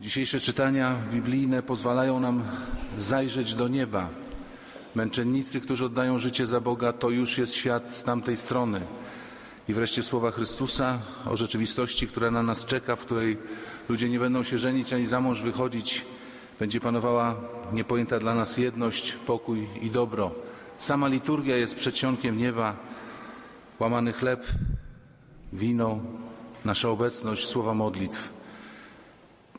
Dzisiejsze czytania biblijne pozwalają nam zajrzeć do nieba. Męczennicy, którzy oddają życie za Boga, to już jest świat z tamtej strony. I wreszcie słowa Chrystusa o rzeczywistości, która na nas czeka, w której ludzie nie będą się żenić ani za mąż wychodzić. Będzie panowała niepojęta dla nas jedność, pokój i dobro. Sama liturgia jest przedsionkiem nieba, łamany chleb, wino, nasza obecność, słowa modlitw.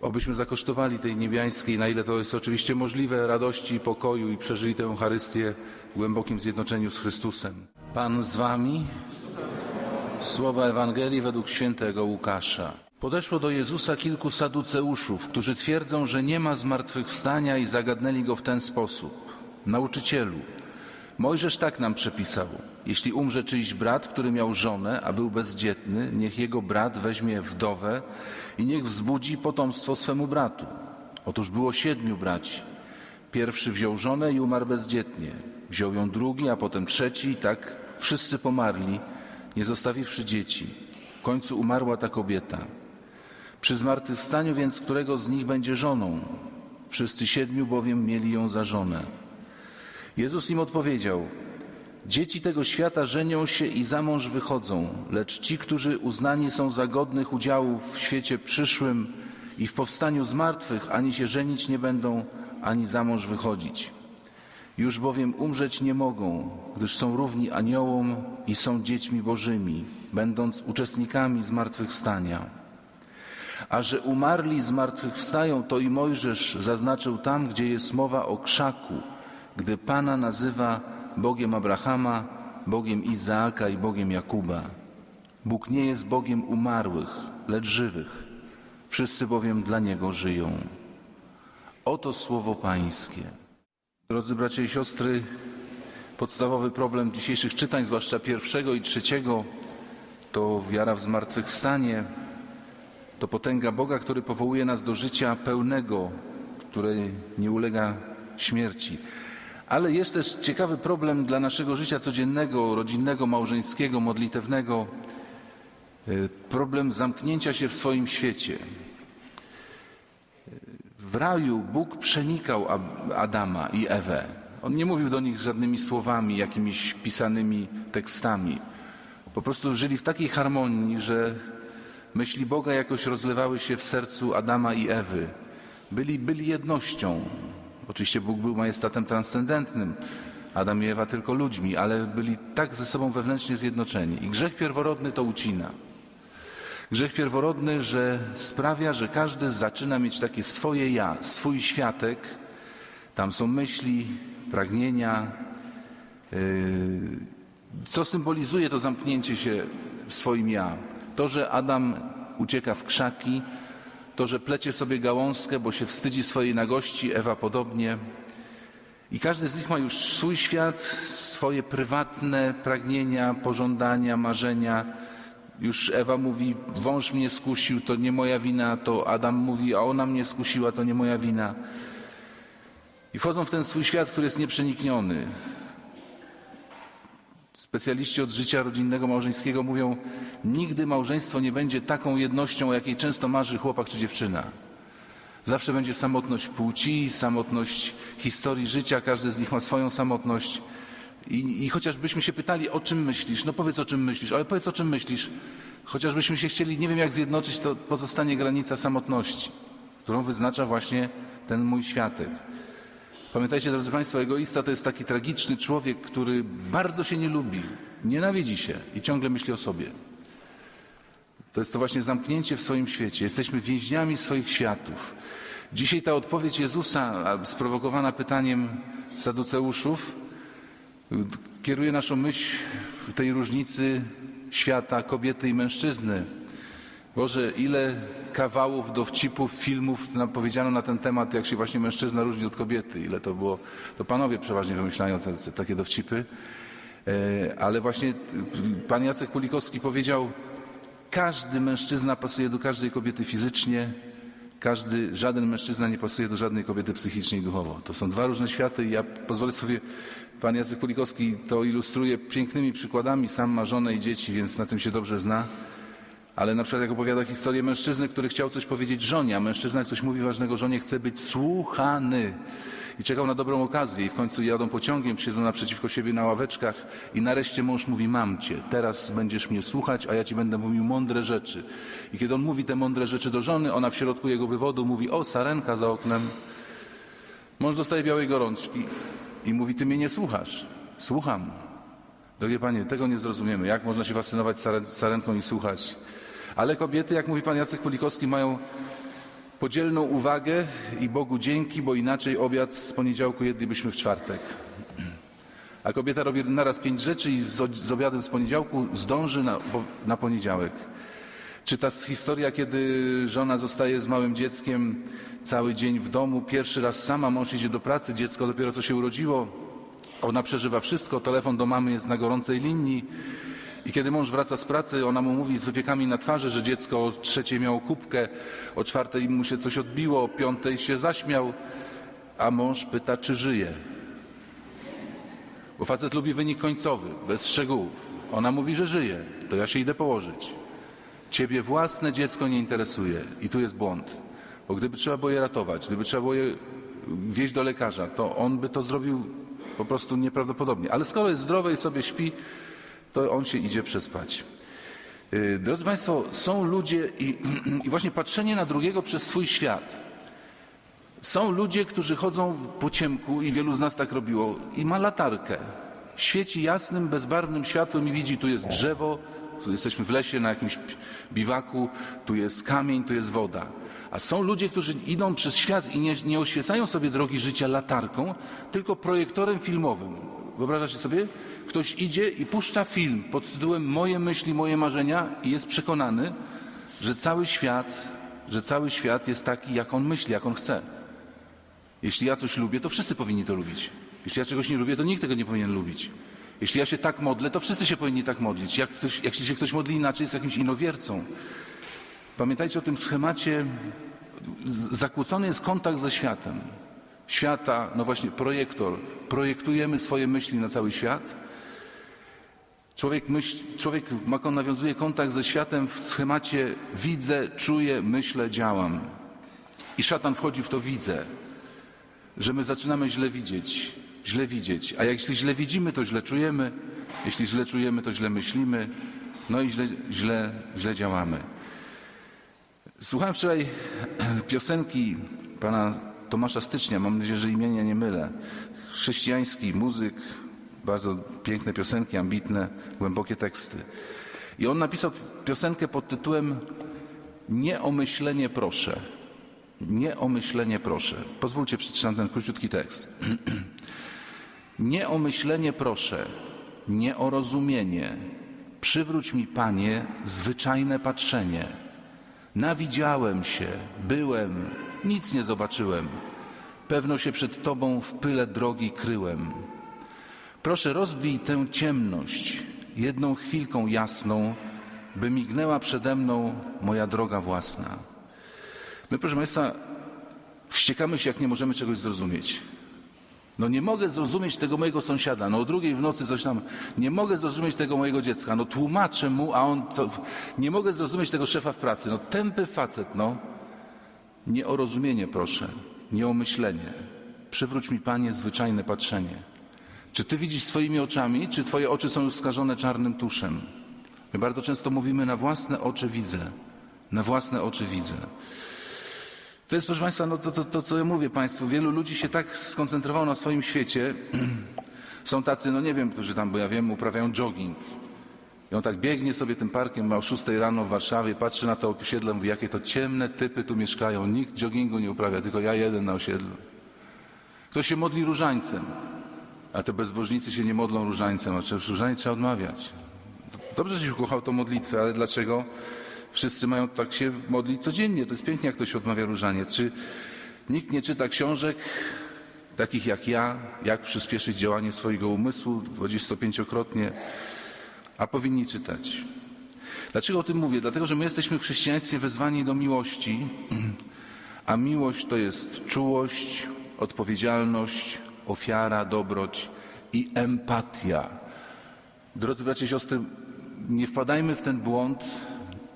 Obyśmy zakosztowali tej niebiańskiej, na ile to jest oczywiście możliwe, radości i pokoju i przeżyli tę Eucharystię w głębokim zjednoczeniu z Chrystusem. Pan z wami. Słowa Ewangelii według świętego Łukasza. Podeszło do Jezusa kilku saduceuszów, którzy twierdzą, że nie ma zmartwychwstania i zagadnęli go w ten sposób. Nauczycielu, Mojżesz tak nam przepisał. Jeśli umrze czyjś brat, który miał żonę, a był bezdzietny, niech jego brat weźmie wdowę i niech wzbudzi potomstwo swemu bratu. Otóż było siedmiu braci. Pierwszy wziął żonę i umarł bezdzietnie. Wziął ją drugi, a potem trzeci i tak wszyscy pomarli, nie zostawiwszy dzieci. W końcu umarła ta kobieta. Przy zmartwychwstaniu więc którego z nich będzie żoną? Wszyscy siedmiu bowiem mieli ją za żonę. Jezus im odpowiedział: Dzieci tego świata żenią się i za mąż wychodzą, lecz ci, którzy uznani są za godnych udziału w świecie przyszłym i w powstaniu z martwych, ani się żenić nie będą, ani za mąż wychodzić. Już bowiem umrzeć nie mogą, gdyż są równi aniołom i są dziećmi bożymi, będąc uczestnikami zmartwychwstania. A że umarli zmartwychwstają, to i Mojżesz zaznaczył tam, gdzie jest mowa o krzaku, gdy Pana nazywa Bogiem Abrahama, Bogiem Izaaka i Bogiem Jakuba. Bóg nie jest Bogiem umarłych, lecz żywych. Wszyscy bowiem dla Niego żyją. Oto słowo Pańskie. Drodzy bracia i siostry, podstawowy problem dzisiejszych czytań, zwłaszcza pierwszego i trzeciego, to wiara w zmartwychwstanie, to potęga Boga, który powołuje nas do życia pełnego, które nie ulega śmierci. Ale jest też ciekawy problem dla naszego życia codziennego, rodzinnego, małżeńskiego, modlitewnego. Y, Problem zamknięcia się w swoim świecie. W raju Bóg przenikał Adama i Ewę. On nie mówił do nich żadnymi słowami, jakimiś pisanymi tekstami. Po prostu żyli w takiej harmonii, że myśli Boga jakoś rozlewały się w sercu Adama i Ewy. Byli, byli jednością. Oczywiście Bóg był majestatem transcendentnym, Adam i Ewa tylko ludźmi, ale byli tak ze sobą wewnętrznie zjednoczeni. I grzech pierworodny to ucina. Grzech pierworodny, że sprawia, że każdy zaczyna mieć takie swoje ja, swój światek. Tam są myśli, pragnienia. Yy, co symbolizuje to zamknięcie się w swoim ja? To, że Adam ucieka w krzaki, to, że plecie sobie gałązkę, bo się wstydzi swojej nagości, Ewa podobnie. I każdy z nich ma już swój świat, swoje prywatne pragnienia, pożądania, marzenia. Już Ewa mówi, wąż mnie skusił, to nie moja wina, to Adam mówi, a ona mnie skusiła, to nie moja wina. I wchodzą w ten swój świat, który jest nieprzenikniony. Specjaliści od życia rodzinnego, małżeńskiego mówią, nigdy małżeństwo nie będzie taką jednością, o jakiej często marzy chłopak czy dziewczyna. Zawsze będzie samotność płci, samotność historii życia, każdy z nich ma swoją samotność. I, I chociażbyśmy się pytali, o czym myślisz, no powiedz o czym myślisz, ale powiedz o czym myślisz. Chociażbyśmy się chcieli, nie wiem jak zjednoczyć, to pozostanie granica samotności, którą wyznacza właśnie ten mój światek. Pamiętajcie, drodzy Państwo, egoista to jest taki tragiczny człowiek, który bardzo się nie lubi, nienawidzi się i ciągle myśli o sobie. To jest to właśnie zamknięcie w swoim świecie. Jesteśmy więźniami swoich światów. Dzisiaj ta odpowiedź Jezusa, sprowokowana pytaniem Saduceuszów, kieruje naszą myśl w tej różnicy świata kobiety i mężczyzny. Boże, ile kawałów, dowcipów, filmów nam powiedziano na ten temat, jak się właśnie mężczyzna różni od kobiety. Ile to było, to panowie przeważnie wymyślają te, takie dowcipy. E, ale właśnie pan Jacek Kulikowski powiedział, każdy mężczyzna pasuje do każdej kobiety fizycznie, każdy, żaden mężczyzna nie pasuje do żadnej kobiety psychicznie i duchowo. To są dwa różne światy i ja pozwolę sobie, pan Jacek Kulikowski to ilustruje pięknymi przykładami, sam ma żonę i dzieci, więc na tym się dobrze zna. Ale na przykład jak opowiada historię mężczyzny, który chciał coś powiedzieć żonie, a mężczyzna jak coś mówi ważnego żonie, chce być słuchany. I czekał na dobrą okazję i w końcu jadą pociągiem, siedzą naprzeciwko siebie na ławeczkach i nareszcie mąż mówi, mam cię, teraz będziesz mnie słuchać, a ja ci będę mówił mądre rzeczy. I kiedy on mówi te mądre rzeczy do żony, ona w środku jego wywodu mówi, o, sarenka za oknem. Mąż dostaje białej gorączki i mówi, ty mnie nie słuchasz. Słucham. Drogie panie, tego nie zrozumiemy. Jak można się fascynować saren- sarenką i słuchać? Ale kobiety, jak mówi pan Jacek Kulikowski, mają podzielną uwagę i Bogu dzięki, bo inaczej obiad z poniedziałku jedlibyśmy w czwartek. A kobieta robi naraz pięć rzeczy i z, obiadem z poniedziałku zdąży na, na poniedziałek. Czy ta historia, kiedy żona zostaje z małym dzieckiem cały dzień w domu, pierwszy raz sama, mąż idzie do pracy, dziecko dopiero co się urodziło, ona przeżywa wszystko, telefon do mamy jest na gorącej linii i kiedy mąż wraca z pracy, ona mu mówi z wypiekami na twarzy, że dziecko o trzeciej miało kubkę, o czwartej mu się coś odbiło, o piątej się zaśmiał, a mąż pyta, czy żyje. Bo facet lubi wynik końcowy, bez szczegółów. Ona mówi, że żyje, to ja się idę położyć. Ciebie własne dziecko nie interesuje i tu jest błąd. Bo gdyby trzeba było je ratować, gdyby trzeba było je wieźć do lekarza, to on by to zrobił po prostu nieprawdopodobnie. Ale skoro jest zdrowe i sobie śpi, to on się idzie przespać. Yy, Drodzy Państwo, są ludzie i, i właśnie patrzenie na drugiego przez swój świat. Są ludzie, którzy chodzą po ciemku i wielu z nas tak robiło i ma latarkę. Świeci jasnym, bezbarwnym światłem i widzi, tu jest drzewo, tu jesteśmy w lesie na jakimś biwaku, tu jest kamień, tu jest woda. A są ludzie, którzy idą przez świat i nie, nie oświecają sobie drogi życia latarką, tylko projektorem filmowym. Wyobrażacie sobie? Ktoś idzie i puszcza film pod tytułem Moje myśli, moje marzenia i jest przekonany, że cały świat, że cały świat jest taki, jak on myśli, jak on chce. Jeśli ja coś lubię, to wszyscy powinni to lubić. Jeśli ja czegoś nie lubię, to nikt tego nie powinien lubić. Jeśli ja się tak modlę, to wszyscy się powinni tak modlić. Jak, ktoś, jak się ktoś modli inaczej, jest jakimś inowiercą. Pamiętajcie o tym schemacie. Zakłócony jest kontakt ze światem. Świata, no właśnie, projektor. Projektujemy swoje myśli na cały świat. Człowiek, myśl, człowiek nawiązuje kontakt ze światem w schemacie widzę, czuję, myślę, działam. I szatan wchodzi w to widzę że my zaczynamy źle widzieć, źle widzieć. A jeśli źle widzimy, to źle czujemy, jeśli źle czujemy, to źle myślimy, no i źle, źle, źle działamy. Słuchałem wczoraj piosenki pana Tomasza Stycznia, mam nadzieję, że imienia nie mylę. Chrześcijański muzyk, bardzo piękne piosenki, ambitne, głębokie teksty. I on napisał piosenkę pod tytułem Nie o myślenie proszę. Nie o myślenie proszę. Pozwólcie, przeczytam ten króciutki tekst. Nie o myślenie proszę, nie o rozumienie. Przywróć mi, Panie, zwyczajne patrzenie. Nawidziałem się, byłem, nic nie zobaczyłem. Pewno się przed Tobą w pyle drogi kryłem. Proszę, rozbij tę ciemność jedną chwilką jasną, by mignęła przede mną moja droga własna. My, proszę Państwa, wściekamy się, jak nie możemy czegoś zrozumieć. No nie mogę zrozumieć tego mojego sąsiada, no o drugiej w nocy coś tam, nie mogę zrozumieć tego mojego dziecka, no tłumaczę mu, a on co, nie mogę zrozumieć tego szefa w pracy, no tępy facet, no. Nie o rozumienie proszę, nie o myślenie. Przywróć mi, Panie, zwyczajne patrzenie. Czy Ty widzisz swoimi oczami, czy Twoje oczy są już skażone czarnym tuszem? My bardzo często mówimy, na własne oczy widzę, na własne oczy widzę. To jest, proszę Państwa, no to, to, to, co ja mówię Państwu. Wielu ludzi się tak skoncentrowało na swoim świecie. Są tacy, no nie wiem, którzy tam, bo ja wiem, uprawiają jogging. I on tak biegnie sobie tym parkiem, ma o 6 rano w Warszawie, patrzy na to osiedle, mówi, jakie to ciemne typy tu mieszkają. Nikt joggingu nie uprawia, tylko ja jeden na osiedlu. Ktoś się modli różańcem, a te bezbożnicy się nie modlą różańcem, a przecież różaniec trzeba odmawiać. Dobrze, że się ukochał tą modlitwę, ale dlaczego wszyscy mają tak się modlić codziennie? To jest pięknie, jak ktoś odmawia różaniec. Czy nikt nie czyta książek takich jak ja, jak przyspieszyć działanie swojego umysłu 25-krotnie, a powinni czytać? Dlaczego o tym mówię? Dlatego, że my jesteśmy w chrześcijaństwie wezwani do miłości, a miłość to jest czułość, odpowiedzialność, ofiara, dobroć i empatia. Drodzy bracia i siostry, nie wpadajmy w ten błąd,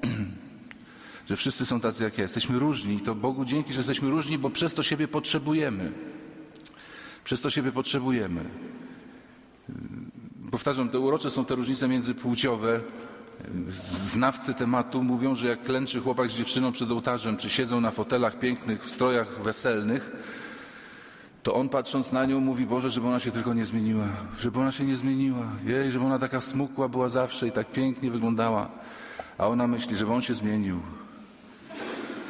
że wszyscy są tacy jak ja. Jesteśmy różni i to Bogu dzięki, że jesteśmy różni, bo przez to siebie potrzebujemy. Przez to siebie potrzebujemy. Powtarzam, te urocze są te różnice międzypłciowe. Znawcy tematu mówią, że jak klęczy chłopak z dziewczyną przed ołtarzem, czy siedzą na fotelach pięknych, w strojach weselnych, to on patrząc na nią mówi, Boże, żeby ona się tylko nie zmieniła, żeby ona się nie zmieniła. Jej, żeby ona taka smukła była zawsze i tak pięknie wyglądała. A ona myśli, żeby on się zmienił.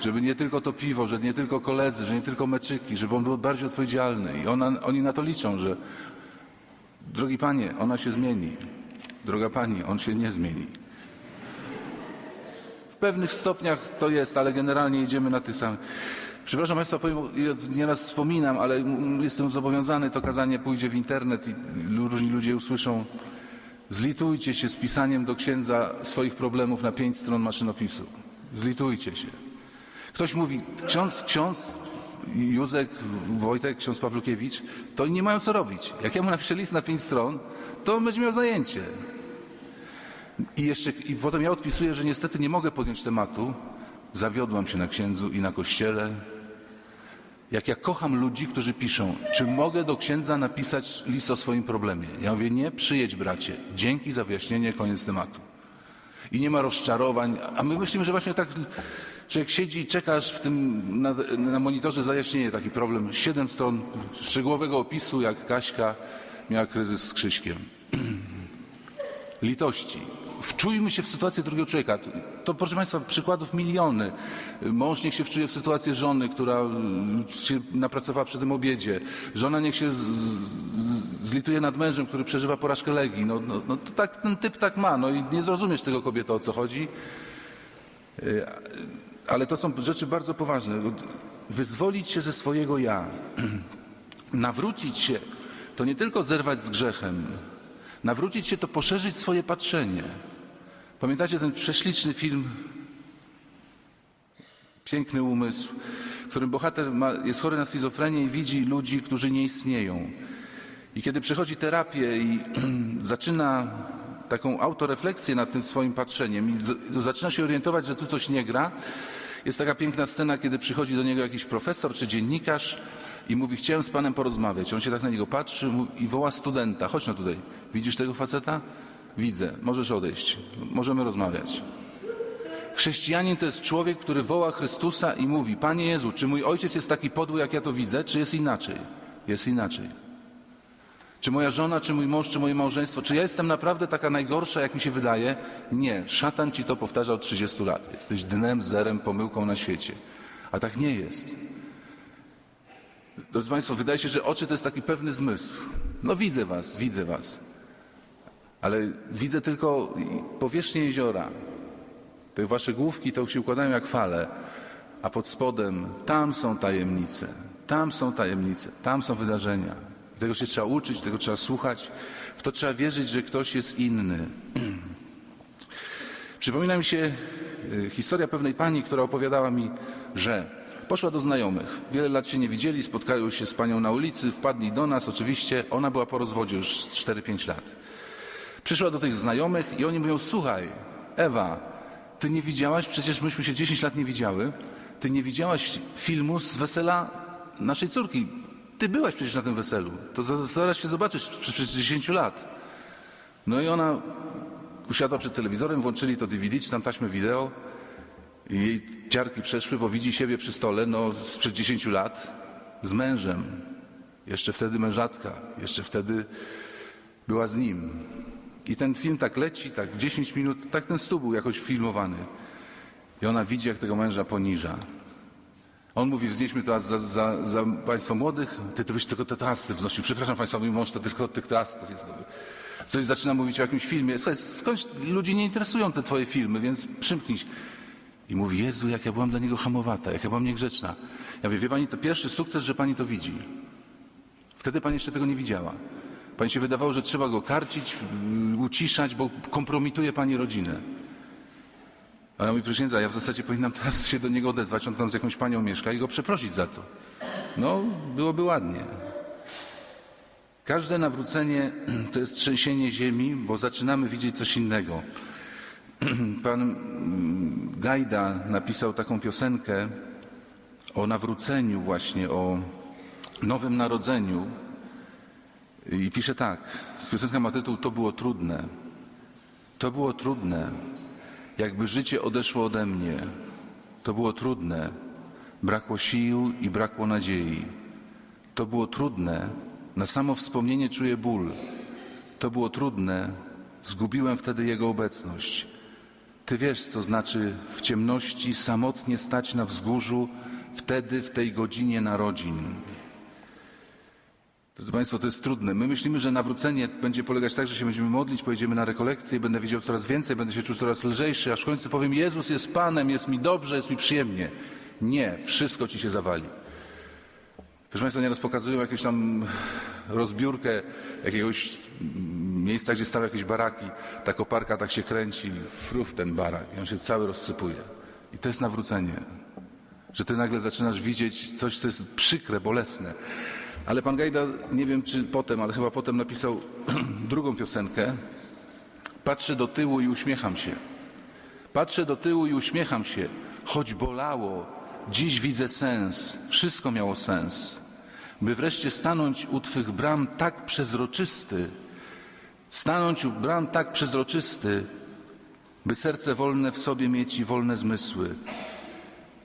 Żeby nie tylko to piwo, że nie tylko koledzy, że nie tylko meczyki, żeby on był bardziej odpowiedzialny. I ona, oni na to liczą, że drogi panie, ona się zmieni. Droga pani, on się nie zmieni. W pewnych stopniach to jest, ale generalnie idziemy na tych samych. Przepraszam Państwa, powiem, nieraz wspominam, ale jestem zobowiązany, to kazanie pójdzie w internet i różni ludzie usłyszą. Zlitujcie się z pisaniem do księdza swoich problemów na pięć stron maszynopisu. Zlitujcie się. Ktoś mówi, ksiądz, ksiądz Józek, Wojtek, ksiądz Pawlukiewicz, to nie mają co robić. Jak ja mu napiszę list na pięć stron, to on będzie miał zajęcie. I jeszcze, i potem ja odpisuję, że niestety nie mogę podjąć tematu. Zawiodłam się na księdzu i na kościele. Jak ja kocham ludzi, którzy piszą, czy mogę do księdza napisać list o swoim problemie? Ja mówię, nie, przyjedź bracie. Dzięki za wyjaśnienie, koniec tematu. I nie ma rozczarowań. A my myślimy, że właśnie tak człowiek siedzi i czekasz w tym na, na monitorze zajaśnienie, taki problem. Siedem stron szczegółowego opisu, jak Kaśka miała kryzys z Krzyśkiem. Litości. Wczujmy się w sytuację drugiego człowieka. To, proszę Państwa, przykładów miliony. Mąż niech się wczuje w sytuację żony, która y, się napracowała przy tym obiedzie. Żona niech się z, z, zlituje nad mężem, który przeżywa porażkę legii. No, no, no to tak, ten typ tak ma. No i nie zrozumiesz tego kobieto, o co chodzi. Y, Ale to są rzeczy bardzo poważne. Wyzwolić się ze swojego ja. Nawrócić się to nie tylko zerwać z grzechem. Nawrócić się to poszerzyć swoje patrzenie. Pamiętacie ten prześliczny film Piękny umysł, w którym bohater ma, jest chory na schizofrenię i widzi ludzi, którzy nie istnieją. I kiedy przechodzi terapię i zaczyna taką autorefleksję nad tym swoim patrzeniem i z, zaczyna się orientować, że tu coś nie gra, jest taka piękna scena, kiedy przychodzi do niego jakiś profesor czy dziennikarz i mówi, chciałem z panem porozmawiać. On się tak na niego patrzy i woła studenta, chodź no tutaj, widzisz tego faceta? Widzę, możesz odejść, możemy rozmawiać. Chrześcijanin to jest człowiek, który woła Chrystusa i mówi, Panie Jezu, czy mój ojciec jest taki podły, jak ja to widzę, czy jest inaczej? Jest inaczej. Czy moja żona, czy mój mąż, czy moje małżeństwo, czy ja jestem naprawdę taka najgorsza, jak mi się wydaje? Nie, szatan ci to powtarzał 30 lat. Jesteś dnem, zerem, pomyłką na świecie. A tak nie jest. Drodzy Państwo, wydaje się, że oczy to jest taki pewny zmysł. No widzę was, widzę was. Ale widzę tylko powierzchnię jeziora. Te wasze główki to się układają jak fale, a pod spodem tam są tajemnice, tam są tajemnice, tam są wydarzenia. Tego się trzeba uczyć, tego trzeba słuchać, w to trzeba wierzyć, że ktoś jest inny. Przypomina mi się y, historia pewnej pani, która opowiadała mi, że poszła do znajomych. Wiele lat się nie widzieli, spotkały się z panią na ulicy, wpadli do nas, oczywiście. Ona była po rozwodzie już z 4-5 lat. Przyszła do tych znajomych i oni mówią, słuchaj, Ewa, ty nie widziałaś, przecież myśmy się 10 lat nie widziały, ty nie widziałaś filmu z wesela naszej córki. Ty byłaś przecież na tym weselu. To za- zaraz się zobaczysz przez 10 lat. No i ona usiadła przed telewizorem, włączyli to DVD, czy tam taśmę wideo i jej ciarki przeszły, bo widzi siebie przy stole, no sprzed 10 lat, z mężem. Jeszcze wtedy mężatka, jeszcze wtedy była z nim. I ten film tak leci, tak 10 minut, tak ten stół był jakoś filmowany. I ona widzi, jak tego męża poniża. On mówi, wznieśmy to za, za, za państwo młodych, ty to byś tylko te trasty wznosił. Przepraszam państwa, mój mąż to tylko od tych trastów jest. Coś zaczyna mówić o jakimś filmie. Słuchaj, skądś ludzi nie interesują te twoje filmy, więc przymknij. I mówi, Jezu, jak ja byłam dla niego hamowata, jak ja byłam niegrzeczna. Ja mówię, wie pani, to pierwszy sukces, że pani to widzi. Wtedy pani jeszcze tego nie widziała. Pani się wydawało, że trzeba go karcić, yy, uciszać, bo kompromituje pani rodzinę. Ale ja mówię, proszę ja w zasadzie powinnam teraz się do niego odezwać, on tam z jakąś panią mieszka i go przeprosić za to. No, byłoby ładnie. Każde nawrócenie to jest trzęsienie ziemi, bo zaczynamy widzieć coś innego. Pan mm, Gajda napisał taką piosenkę o nawróceniu właśnie, o nowym narodzeniu. I pisze tak, piosenka ma tytuł To było trudne. To było trudne, jakby życie odeszło ode mnie. To było trudne, brakło sił i brakło nadziei. To było trudne, na samo wspomnienie czuję ból. To było trudne, zgubiłem wtedy Jego obecność. Ty wiesz, co znaczy w ciemności samotnie stać na wzgórzu, wtedy, w tej godzinie narodzin. Drodzy Państwo, to jest trudne. My myślimy, że nawrócenie będzie polegać tak, że się będziemy modlić, pojedziemy na rekolekcję, będę wiedział coraz więcej, będę się czuł coraz lżejszy, aż w końcu powiem, Jezus jest Panem, jest mi dobrze, jest mi przyjemnie. Nie, wszystko Ci się zawali. Proszę Państwa, nieraz pokazują jakąś tam rozbiórkę jakiegoś miejsca, gdzie stały jakieś baraki. Ta koparka tak się kręci, fruf ten barak i on się cały rozsypuje. I to jest nawrócenie. Że ty nagle zaczynasz widzieć coś, co jest przykre, bolesne. Ale pan Gajda, nie wiem czy potem, ale chyba potem napisał drugą piosenkę. Patrzę do tyłu i uśmiecham się. Patrzę do tyłu i uśmiecham się, choć bolało. Dziś widzę sens, wszystko miało sens. By wreszcie stanąć u Twych bram tak przezroczysty, stanąć u bram tak przezroczysty, by serce wolne w sobie mieć i wolne zmysły.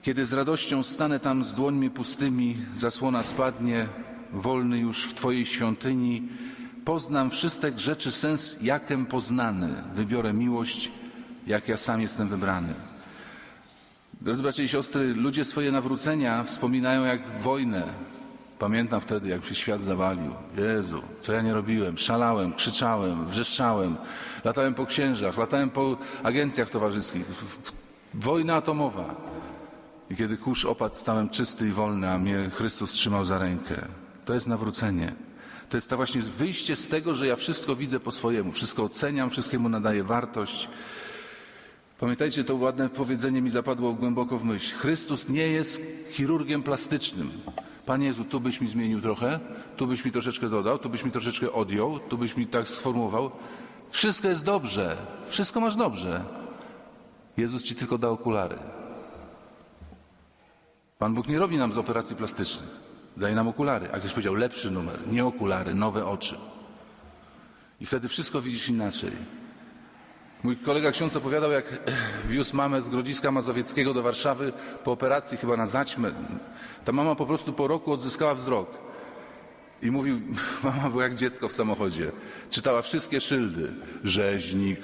Kiedy z radością stanę tam z dłońmi pustymi, zasłona spadnie, wolny już w Twojej świątyni, poznam wszystek rzeczy sens, jakem poznany, wybiorę miłość, jak ja sam jestem wybrany. Drodzy bracia i siostry, ludzie swoje nawrócenia wspominają jak wojnę. Pamiętam wtedy, jak się świat zawalił. Jezu, co ja nie robiłem? Szalałem, krzyczałem, wrzeszczałem, latałem po księżach, latałem po agencjach towarzyskich. Wojna atomowa. I kiedy kurz opadł, stałem czysty i wolny, a mnie Chrystus trzymał za rękę. To jest nawrócenie. To jest to właśnie wyjście z tego, że ja wszystko widzę po swojemu, wszystko oceniam, wszystkiemu nadaję wartość. Pamiętajcie, to ładne powiedzenie mi zapadło głęboko w myśl. Chrystus nie jest chirurgiem plastycznym. Panie Jezu, tu byś mi zmienił trochę, tu byś mi troszeczkę dodał, tu byś mi troszeczkę odjął, tu byś mi tak sformułował. Wszystko jest dobrze, wszystko masz dobrze. Jezus ci tylko da okulary. Pan Bóg nie robi nam z operacji plastycznych. Daje nam okulary. A ktoś powiedział lepszy numer, nie okulary, nowe oczy. I wtedy wszystko widzisz inaczej. Mój kolega ksiądz opowiadał, jak wiózł mamę z Grodziska Mazowieckiego do Warszawy po operacji chyba na zaćmę. Ta mama po prostu po roku odzyskała wzrok. I mówił, mama była jak dziecko w samochodzie. Czytała wszystkie szyldy. Rzeźnik,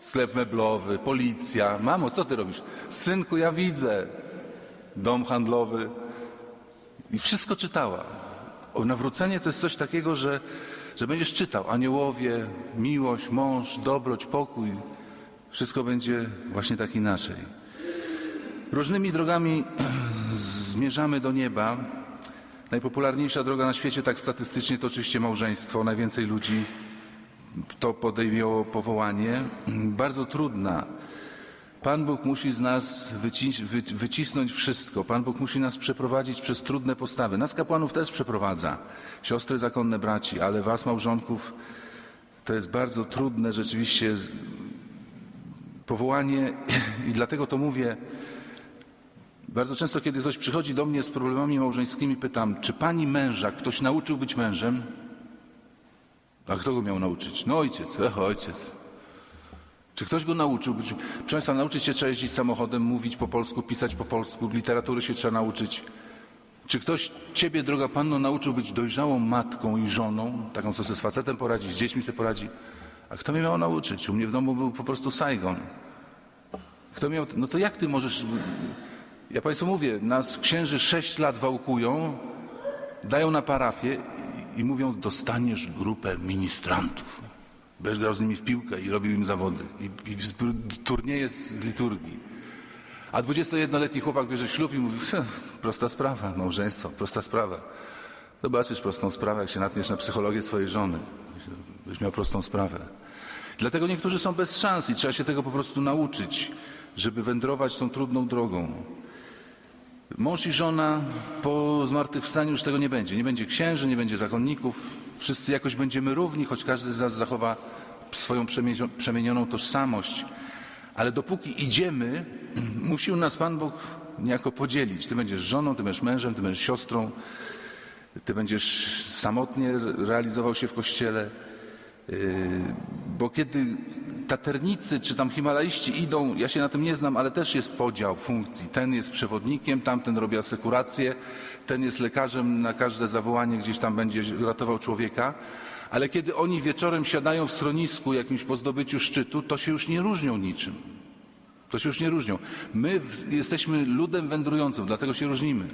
sklep meblowy, policja. Mamo, co ty robisz? Synku, ja widzę. Dom handlowy. I wszystko czytała. O, nawrócenie to jest coś takiego, że, że będziesz czytał. Aniołowie, miłość, mąż, dobroć, pokój. Wszystko będzie właśnie tak inaczej. Różnymi drogami zmierzamy do nieba. Najpopularniejsza droga na świecie, tak statystycznie, to oczywiście małżeństwo. Najwięcej ludzi to podejmiało powołanie. Bardzo trudna. Pan Bóg musi z nas wyci- wy- wycisnąć wszystko. Pan Bóg musi nas przeprowadzić przez trudne postawy. Nas kapłanów też przeprowadza. Siostry zakonne braci, ale was małżonków to jest bardzo trudne rzeczywiście powołanie i dlatego to mówię. Bardzo często, kiedy ktoś przychodzi do mnie z problemami małżeńskimi, pytam, czy pani męża ktoś nauczył być mężem? A kto go miał nauczyć? No ojciec, ech, ojciec. Czy ktoś go nauczył? Proszę Państwa, nauczyć się trzeba jeździć samochodem, mówić po polsku, pisać po polsku, literatury się trzeba nauczyć. Czy ktoś Ciebie, droga Panno, nauczył być dojrzałą matką i żoną, taką, co sobie z facetem poradzi, z dziećmi sobie poradzi? A kto mnie miał nauczyć? U mnie w domu był po prostu Saigon. Kto miał, no to jak Ty możesz... Ja Państwu mówię, nas księży sześć lat wałkują, dają na parafię i, mówią, dostaniesz grupę ministrantów. Będziesz grał z nimi w piłkę i robił im zawody. I, i turnieje z, z liturgii. A 21-letni chłopak bierze ślub i mówi, prosta sprawa, małżeństwo, prosta sprawa. Zobaczysz prostą sprawę, jak się natniesz na psychologię swojej żony. Byś miał prostą sprawę. Dlatego niektórzy są bez szans i trzeba się tego po prostu nauczyć, żeby wędrować tą trudną drogą. Mąż i żona po zmartwychwstaniu już tego nie będzie. Nie będzie księży, nie będzie zakonników. Wszyscy jakoś będziemy równi, choć każdy z nas zachowa swoją przemienio- przemienioną tożsamość. Ale dopóki idziemy, musi nas Pan Bóg niejako podzielić. Ty będziesz żoną, ty będziesz mężem, ty będziesz siostrą, ty będziesz samotnie realizował się w kościele. Yy, Bo kiedy taternicy czy tam himalaiści idą, ja się na tym nie znam, ale też jest podział funkcji. Ten jest przewodnikiem, tamten robi asekurację, ten jest lekarzem na każde zawołanie gdzieś tam będzie ratował człowieka. Ale kiedy oni wieczorem siadają w schronisku jakimś po zdobyciu szczytu, to się już nie różnią niczym. To się już nie różnią. My jesteśmy ludem wędrującym, dlatego się różnimy.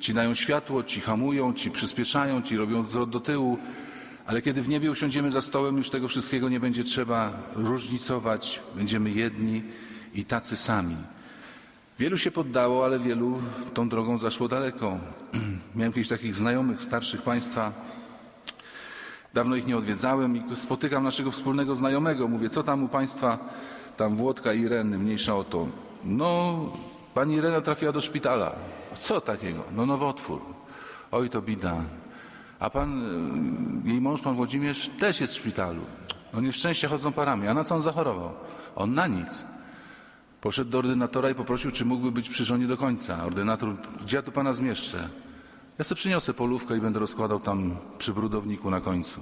Ci dają światło, ci hamują, ci przyspieszają, ci robią zwrot do tyłu. Ale kiedy w niebie usiądziemy za stołem, już tego wszystkiego nie będzie trzeba różnicować. Będziemy jedni i tacy sami. Wielu się poddało, ale wielu tą drogą zaszło daleko. Miałem kiedyś takich znajomych, starszych państwa. Dawno ich nie odwiedzałem i spotykam naszego wspólnego znajomego. Mówię, co tam u państwa, tam Włodka i Ireny, mniejsza o to. No, pani Irena trafiła do szpitala. Co takiego? No nowotwór. Oj, to bida. A pan, y, jej mąż, pan Włodzimierz, też jest w szpitalu. No nieszczęścia chodzą parami. A na co on zachorował? On na nic. Poszedł do ordynatora i poprosił, czy mógłby być przy żonie do końca. Ordynator, gdzie ja tu pana zmieszczę? Ja sobie przyniosę polówkę i będę rozkładał tam przy brudowniku na końcu.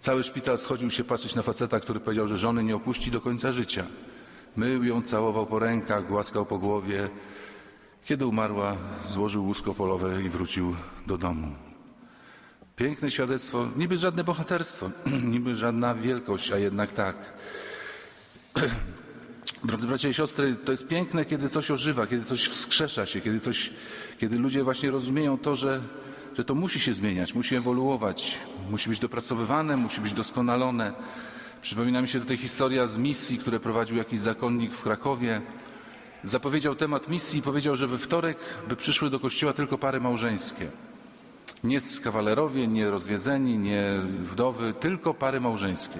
Cały szpital schodził się patrzeć na faceta, który powiedział, że żony nie opuści do końca życia. Mył ją, całował po rękach, głaskał po głowie. Kiedy umarła, złożył łóżko polowe i wrócił do domu. Piękne świadectwo, niby żadne bohaterstwo, niby żadna wielkość, a jednak tak. Drodzy bracia i siostry, to jest piękne, kiedy coś ożywa, kiedy coś wskrzesza się, kiedy, coś, kiedy ludzie właśnie rozumieją to, że, że to musi się zmieniać, musi ewoluować, musi być dopracowywane, musi być doskonalone. Przypomina mi się tutaj historia z misji, które prowadził jakiś zakonnik w Krakowie. Zapowiedział temat misji i powiedział, że we wtorek by przyszły do kościoła tylko pary małżeńskie. Nie kawalerowie, nie rozwiedzeni, nie wdowy, tylko pary małżeńskie.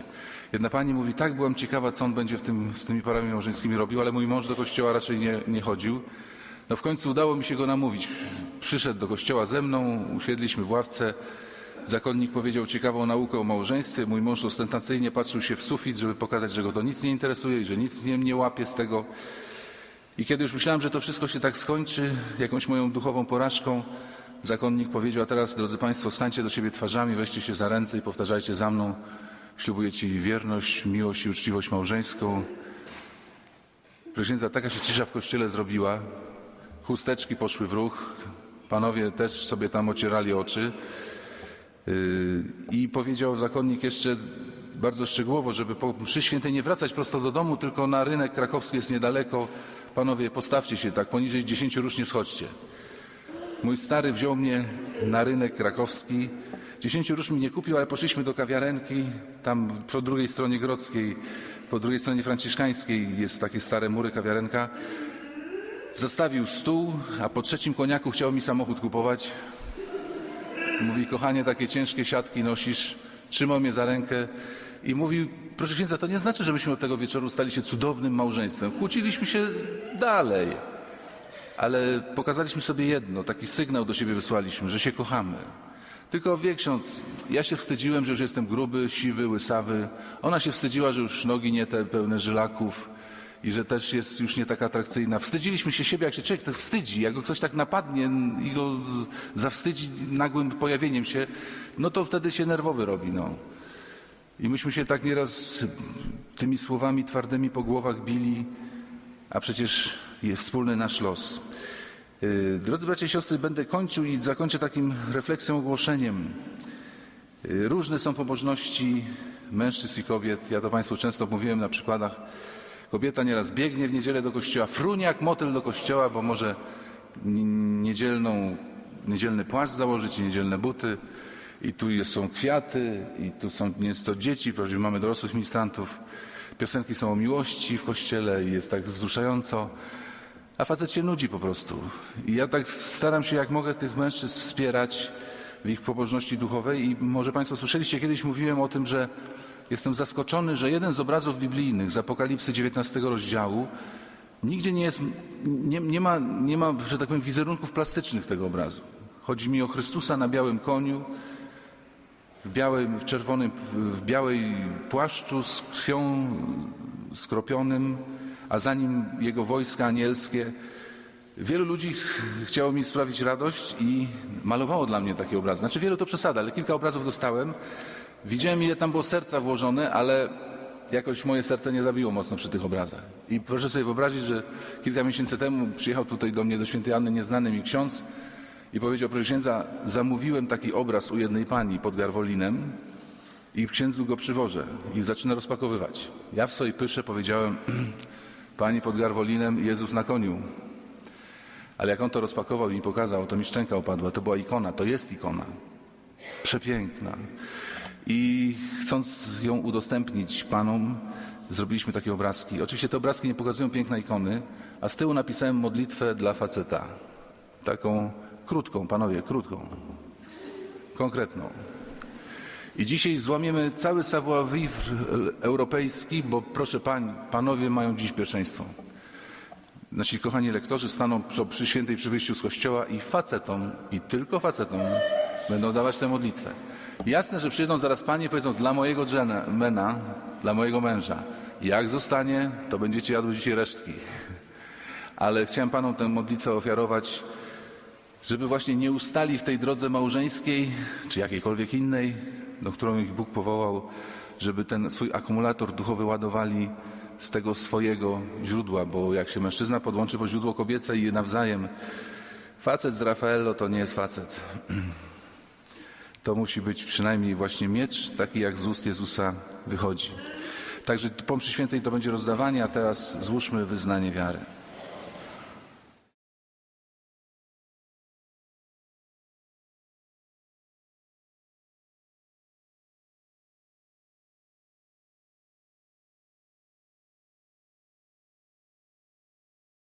Jedna pani mówi, tak byłam ciekawa, co on będzie w tym, z tymi parami małżeńskimi robił, ale mój mąż do kościoła raczej nie, nie chodził. No w końcu udało mi się go namówić. Przyszedł do kościoła ze mną, usiedliśmy w ławce. Zakonnik powiedział ciekawą naukę o małżeństwie. Mój mąż ostentacyjnie patrzył się w sufit, żeby pokazać, że go to nic nie interesuje i że nic nie, nie łapie z tego. I kiedy już myślałem, że to wszystko się tak skończy, jakąś moją duchową porażką, zakonnik powiedział, a teraz, drodzy Państwo, stańcie do siebie twarzami, weźcie się za ręce i powtarzajcie za mną. Ślubuję Ci wierność, miłość i uczciwość małżeńską. Proszę taka się cisza w kościele zrobiła. Chusteczki poszły w ruch. Panowie też sobie tam ocierali oczy. Yy, I powiedział zakonnik jeszcze bardzo szczegółowo, żeby po mszy świętej nie wracać prosto do domu, tylko na rynek krakowski jest niedaleko. Panowie, postawcie się tak, poniżej 10 róż nie schodźcie. Mój stary wziął mnie na rynek krakowski. Dziesięciu róż mi nie kupił, ale poszliśmy do kawiarenki. Tam po drugiej stronie Grodzkiej, po drugiej stronie Franciszkańskiej jest takie stare mury kawiarenka. Zastawił stół, a po trzecim koniaku chciał mi samochód kupować. Mówi, kochanie, takie ciężkie siatki nosisz. Trzymał mnie za rękę i mówił, proszę księdza, to nie znaczy, że myśmy od tego wieczoru stali się cudownym małżeństwem. Kłóciliśmy się dalej, ale pokazaliśmy sobie jedno, taki sygnał do siebie wysłaliśmy, że się kochamy. Tylko wie ksiądz, ja się wstydziłem, że już jestem gruby, siwy, łysawy. Ona się wstydziła, że już nogi nie te pełne żylaków i że też jest już nie taka atrakcyjna. Wstydziliśmy się siebie, jak się człowiek tak wstydzi, jak go ktoś tak napadnie i go zawstydzi nagłym pojawieniem się, no to wtedy się nerwowy robi, no. I myśmy się tak nieraz tymi słowami twardymi po głowach bili, a przecież wspólny nasz los. Yy, Drodzy bracia i siostry, będę kończył i zakończę takim refleksją, ogłoszeniem. Yy, Różne są pobożności mężczyzn i kobiet. Ja to Państwu często mówiłem na przykładach. Kobieta nieraz biegnie w niedzielę do kościoła, frunie jak motyl do kościoła, bo może niedzielną, niedzielny płaszcz założyć i niedzielne buty. I tu są kwiaty, i tu są nieco dzieci, prawdziwie mamy dorosłych ministrantów. Piosenki są o miłości w kościele i jest tak wzruszająco. A facet się nudzi po prostu. I ja tak staram się jak mogę tych mężczyzn wspierać w ich pobożności duchowej i może Państwo słyszeliście, kiedyś mówiłem o tym, że jestem zaskoczony, że jeden z obrazów biblijnych z Apokalipsy 19 rozdziału nigdzie nie jest, nie, nie, ma, nie ma, że tak powiem, wizerunków plastycznych tego obrazu. Chodzi mi o Chrystusa na białym koniu, w białym, w czerwonym, w białej płaszczu z krwią skropionym, a za nim jego wojska anielskie. Wielu ludzi ch- chciało mi sprawić radość i malowało dla mnie takie obrazy. Znaczy wielu to przesada, ale kilka obrazów dostałem. Widziałem ile tam było serca włożone, ale jakoś moje serce nie zabiło mocno przy tych obrazach. I proszę sobie wyobrazić, że kilka miesięcy temu przyjechał tutaj do mnie do świętej Anny nieznany mi ksiądz i powiedział, proszę księdza, zamówiłem taki obraz u jednej pani pod Garwolinem i księdzu go przywożę i zaczyna rozpakowywać. Ja w swojej pysze powiedziałem, pani pod Garwolinem, Jezus na koniu. Ale jak on to rozpakował i mi pokazał, to mi szczęka opadła. To była ikona, to jest ikona. Przepiękna. I chcąc ją udostępnić panom, zrobiliśmy takie obrazki. Oczywiście te obrazki nie pokazują pięknej ikony, a z tyłu napisałem modlitwę dla faceta. Taką krótką, panowie, krótką. Konkretną. I dzisiaj złamiemy cały savoir-vivre europejski, bo proszę pań, panowie mają dziś pierwszeństwo. Nasi kochani lektorzy staną przy, świętej przy wyjściu z kościoła i facetom, i tylko facetom będą dawać tę modlitwę. Jasne, że przyjdą zaraz panie i powiedzą dla mojego dżena, mena, dla mojego męża. Jak zostanie, to będziecie jadły dzisiaj resztki. Ale chciałem panom tę modlitwę ofiarować, żeby właśnie nie ustali w tej drodze małżeńskiej, czy jakiejkolwiek innej, do którą ich Bóg powołał, żeby ten swój akumulator duchowy ładowali z tego swojego źródła, bo jak się mężczyzna podłączy po źródło kobiece i je nawzajem, facet z Rafaello to nie jest facet. To musi być przynajmniej właśnie miecz, taki jak z ust Jezusa wychodzi. Także po mszy świętej to będzie rozdawanie, a teraz złóżmy wyznanie wiary.